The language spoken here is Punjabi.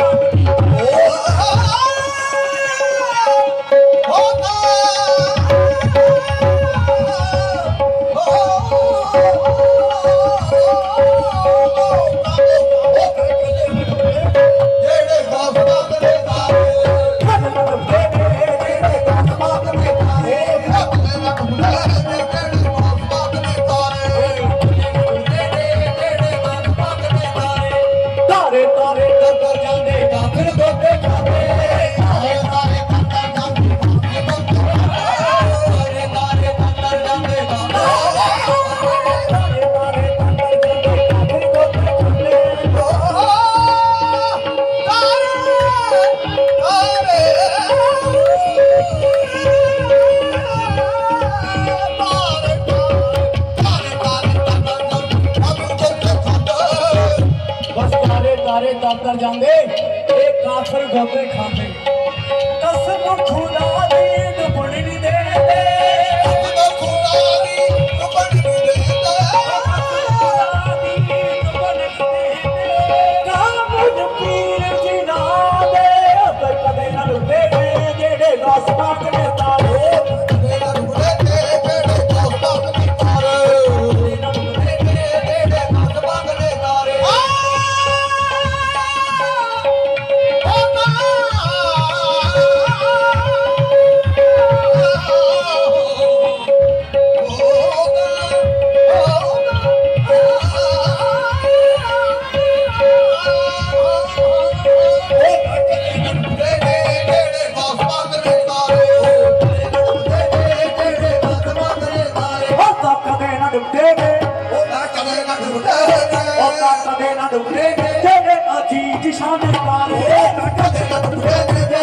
Thank you. ਸਾਰੇ ਦਾਤਰ ਜਾਂਦੇ ਇਹ ਕਾਫਰ ਗੋਤੇ ਖਾਂਦੇ। ਕਸਮ ਖੁਦਾ ਦੀ ਡੁੱਬਣੀ ਨਹੀਂ ਦੇਣੇ दे ना दुखड़े दे अजीज शान पारे काका दे ना दुखड़े दे